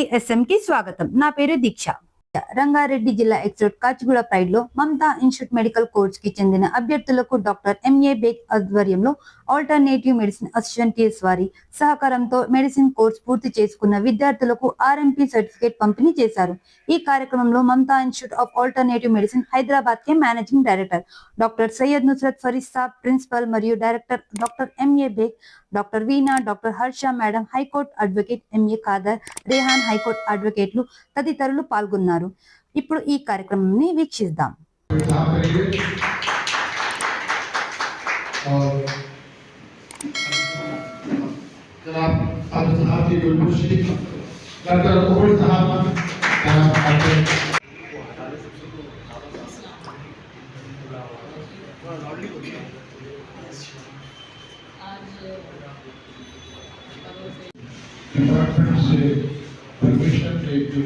టీవీఎస్ఎం కి స్వాగతం. నా పేరు దీక్ష. రంగారెడ్డి జిల్లా ఎక్స్పోర్ట్ కాచిగూడ ప్రైడ్లో మమతా ఇన్స్టిట్యూట్ మెడికల్ కోర్స్కి చెందిన అభ్యర్థులకు డాక్టర్ ఎంఏ బేగ్ ఆధ్వర్యంలో ఆల్టర్నేటివ్ మెడిసిన్ అసిస్టెంటీస్ వారి సహకారంతో మెడిసిన్ కోర్స్ పూర్తి చేసుకున్న విద్యార్థులకు ఆర్ఎంపీ సర్టిఫికేట్ పంపిణీ చేశారు. ఈ కార్యక్రమంలో Mamata institute of alternative medicine Hyderabad K managing director doctor Syed Nusrat Farid Saab principal మరియు director doctor MA Baig doctor Veena doctor Harsha madam high court advocate MA Kadar Rehan high court అడ్వకేట్లు తదితరులు పాల్గొన్నారు. ఇప్పుడు ఈ కార్యక్రమాన్ని వీక్షిద్దాం. जनाब department से permission लेके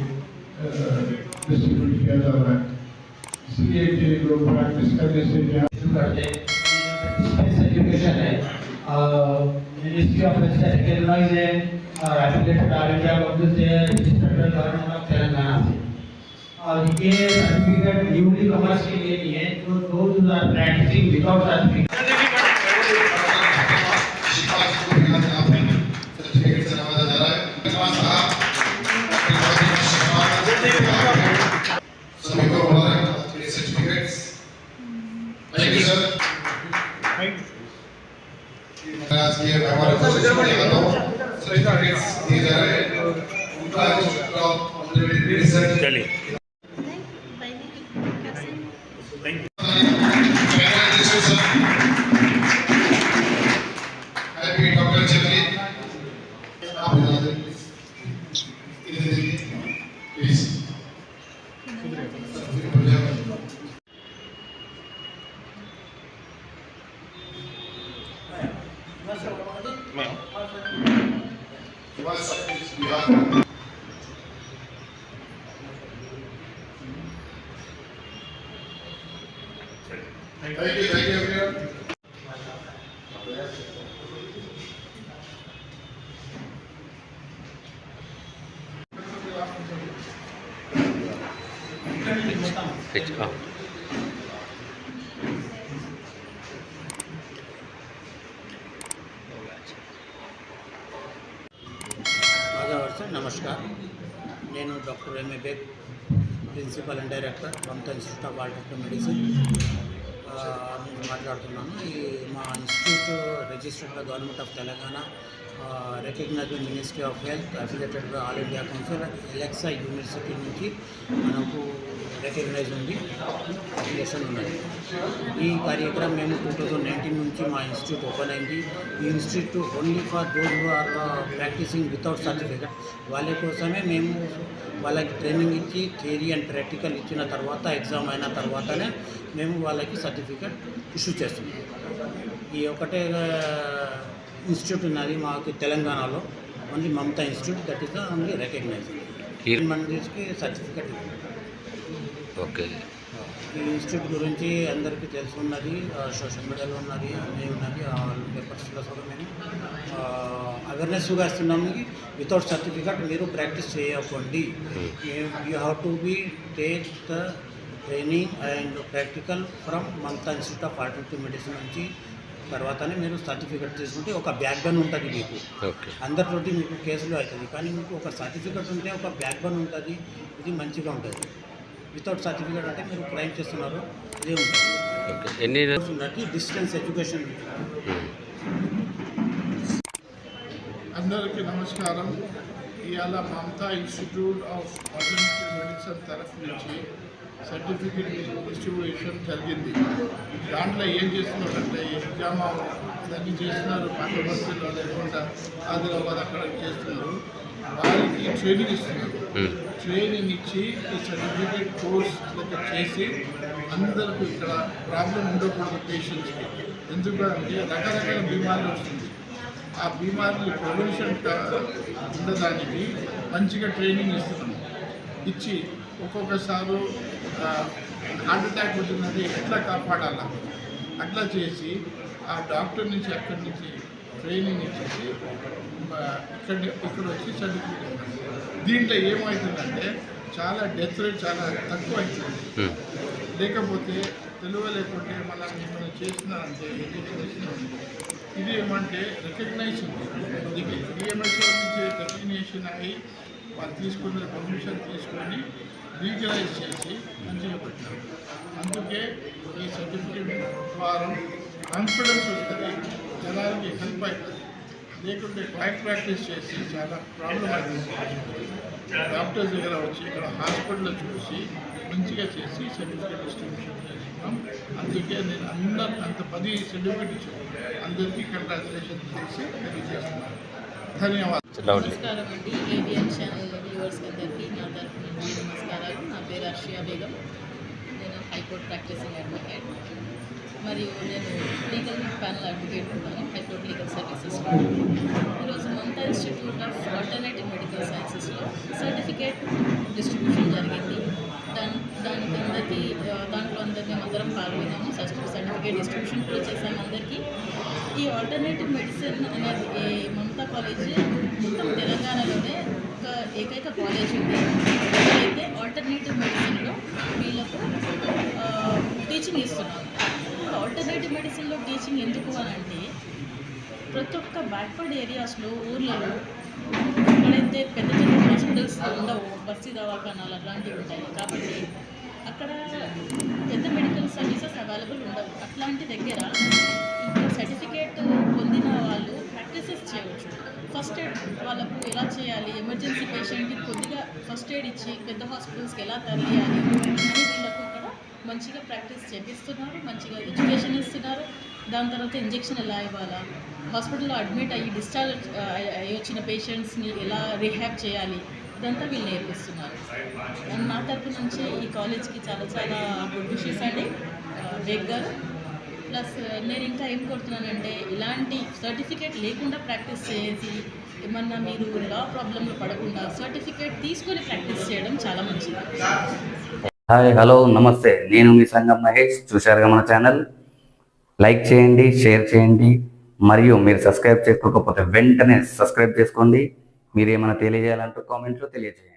distribute किया जा रहा है। इसलिए कि लोग प्रैक्टिस करने से क्या करते ऑफ़ हेल्थ रिकग्नाइज है, और ऑल इंडिया काउंसिल से रजिस्टर्ड गवर्नमेंट ऑफ़ तेलंगाना से। और ये सर्टिफिकेट न्यूली कमर्स के लिए नहीं है, जो those are practising without certificate सभी हमारे सर्टिफिकेट्स दिए जा रहे हैं उनका research Thank you, thank you everyone. Thank you. Sir namaskar. నేను doctor M A Baig principal and director Mamata institute of alternative medicine. మాట్లాడుతున్నాను. ఈ మా institute registered government of Telangana recognise ministry of health affiliated all India council Alexa university నుంచి మనకు recognise ఉంది. Affiliation ఉన్నది. ఈ కార్యక్రమం మేము టూ థౌజండ్ నైన్టీన్ నుంచి మా ఇన్స్టిట్యూట్ ఓపెన్ అయింది. ఈ institute only for those are practising without certificate వాళ్ళ కోసమే మేము వాళ్ళకి ట్రైనింగ్ ఇచ్చి థియరీ అండ్ ప్రాక్టికల్ ఇచ్చిన తర్వాత ఎగ్జామ్ అయిన తర్వాతనే మేము వాళ్ళకి సర్టిఫికెట్ ఇష్యూ చేస్తున్నాం. ఈ ఒకటే ఇన్స్టిట్యూట్ ఉన్నది మాకు తెలంగాణలో. Only Mamata institute that is only recognise మండీస్కి certificate okay. ఈ ఇన్స్టిట్యూట్ గురించి అందరికీ తెలుసున్నది సోషల్ మీడియాలో ఉన్నది అన్నీ ఉన్నది పేపర్స్లో కూడా మేము అవేర్నెస్గా ఇస్తున్నాము వితౌట్ సర్టిఫికెట్ మీరు ప్రాక్టీస్ చేయకండి. You have to be take the training and practical from Mamata institute of alternative medicine నుంచి తర్వాతనే మీరు సర్టిఫికెట్ తీసుకుంటే ఒక బ్యాక్ బన్ ఉంటుంది మీకు. ఓకే. అందరితోటి మీకు కేసులు అవుతుంది కానీ మీకు ఒక సర్టిఫికెట్ ఉంటే ఒక బ్యాక్ బన్ ఉంటుంది. ఇది మంచిగా ఉంటుంది. వితౌట్ సర్టిఫికేట్ అంటే మీరు క్రైమ్ చేస్తున్నారు. ఇదే ఉంటుంది ఓకే. ఎన్ని ఉన్నట్టు డిస్టెన్స్ ఎడ్యుకేషన్. అందరికీ నమస్కారం. ఇవాళ Mamata institute of alternative medicine తరఫు నుంచి సర్టిఫికేట్ డిస్ట్రిబ్యూషన్ జరిగింది. దాంట్లో ఏం చేస్తున్నారంటే ఎగ్జామ్ అన్నీ చేస్తున్నారు పాత బస్సులో లేకుండా ఆదిలాబాద్ అక్కడ చేస్తున్నారు. వారికి ట్రైనింగ్ ఇస్తున్నారు. ట్రైనింగ్ ఇచ్చి ఈ సర్టిఫికేట్ కోర్స్ లెక్క చేసి అందరికీ ఇక్కడ ప్రాబ్లం ఉండకూడదు పేషెంట్స్కి ఎందుకంటే రకరకాల బీమార్లు వస్తుంది. ఆ బీమార్లు ప్రివెన్షన్ ఉండడానికి మంచిగా ట్రైనింగ్ ఇస్తున్నాం. ఇచ్చి ఒక్కొక్కసారి హార్ట్ అటాక్ వచ్చినది ఎట్లా కాపాడాలా? అట్లా చేసి ఆ డాక్టర్ నుంచి అక్కడి నుంచి ట్రైనింగ్ ఇచ్చేసి ఇక్కడ ఇక్కడ వచ్చి సర్టిఫికేట్ దీంట్లో ఏమవుతుందంటే చాలా డెత్ రేట్ చాలా తక్కువ అవుతుంది లేకపోతే తెలుగు లేకుంటే మనం ఏమైనా ఇచ్చినారంటే ఇది ఏమంటే రికగ్నైజ్ ఉంది ఇది డిఎంఎస్ఓ నుంచి రికగ్నేషన్ అయ్యి వాళ్ళు తీసుకున్న పర్మిషన్ తీసుకొని లీగలైజ్ చేసి మంచిగా పెట్టారు అందుకే ఈ సర్టిఫికేట్ ద్వారా కాన్ఫిడెన్స్ వస్తుంది జనాలకి హెల్ప్ అవుతుంది. లేకుంటే క్లైంట్ ప్రాక్టీస్ చేసి చాలా ప్రాబ్లం అవుతుంది. డాక్టర్స్ దగ్గర వచ్చి ఇక్కడ హాస్పిటల్లో చూసి మంచిగా చేసి సర్టిఫికేట్ డిస్ట్రిబ్యూషన్ చేస్తున్నాం. అందుకే నేను అందరు అంత పది సర్టిఫికేట్ ఇచ్చాను అందరికీ కంగ్రాచులేషన్ చేసి తెలియజేస్తున్నాను. ధన్యవాదాలు. నమస్కారం అండి. ఏవిఎన్ ఛానల్ వ్యూవర్స్ అందరికీ నా తరఫు నుంచి నమస్కారాలు. నా పేరు అర్షియా బేగం. నేను హైకోర్టు ప్రాక్టీసింగ్ అడ్వకేట్. మరియు నేను లీగల్ ప్యానల్ అడ్వకేట్ ఉన్నాను హైకోర్టు లీగల్ సర్వీసెస్ ఈరోజు Mamata institute of alternative medical సైన్సెస్లో certificate distribution జరిగింది. దాని దానికి అందరికీ దాంట్లో అందరినీ అందరం పాల్గొన్నాము. సర్టిఫికేట్ డిస్ట్రిబ్యూషన్ కూడా చేసాము అందరికీ. ఈ ఆల్టర్నేటివ్ మెడిసిన్ అనేది మమతా కాలేజ్ మొత్తం తెలంగాణలోనే ఒక ఏకైక కాలేజ్ ఉంది అయితే ఆల్టర్నేటివ్ మెడిసిన్లో వీళ్ళకు టీచింగ్ ఇస్తున్నారు. ఆల్టర్నేటివ్ మెడిసిన్లో టీచింగ్ ఎందుకు అని అంటే ప్రతి ఒక్క బ్యాక్వర్డ్ ఏరియాస్లో ఊర్లలో ఎక్కడైతే పెద్ద పెద్ద హాస్పిటల్స్ ఉండవు బస్తీ దవాఖానాలు అట్లాంటివి ఉంటాయి. కాబట్టి అక్కడ పెద్ద మెడికల్ సర్వీసెస్ అవైలబుల్ ఉండవు. అట్లాంటి దగ్గర వాళ్ళకు ఎలా చేయాలి? ఎమర్జెన్సీ పేషెంట్కి కొద్దిగా ఫస్ట్ ఎయిడ్ ఇచ్చి పెద్ద హాస్పిటల్స్కి ఎలా తరలియాలి అని వీళ్ళకు ఇక్కడ మంచిగా ప్రాక్టీస్ చేపిస్తున్నారు మంచిగా ఎడ్యుకేషన్ ఇస్తున్నారు. దాని తర్వాత ఇంజెక్షన్ ఎలా ఇవ్వాలా? హాస్పిటల్లో అడ్మిట్ అయ్యి డిశ్చార్జ్ అయ్యి వచ్చిన పేషెంట్స్ని ఎలా రిహాబ్ చేయాలి? ఇదంతా వీళ్ళు నేర్పిస్తున్నారు. అండ్ నా తరపు నుంచి ఈ కాలేజ్కి చాలా చాలా గుడ్ విషెస్ అండి. బేగ్ గారు. ప్లస్ నేను ఇంకా ఏం కోరుతున్నానంటే ఇలాంటి సర్టిఫికేట్ లేకుండా ప్రాక్టీస్ చేసి ఏమన్నా మీరు లా ప్రాబ్లంలో పడకుండా సర్టిఫికేట్ తీసుకొని ప్రాక్టీస్ చేయడం చాలా మంచిది. హాయ్ హలో నమస్తే. నేను మీ సంగం మహేష్. చూశారుగా మన ఛానల్? లైక్ చేయండి షేర్ చేయండి. మరియు మీరు సబ్స్క్రైబ్ చేసుకోకపోతే వెంటనే సబ్స్క్రైబ్ చేసుకోండి. మీరు ఏమైనా తెలియజేయాలంటూ కామెంట్లో తెలియజేయండి.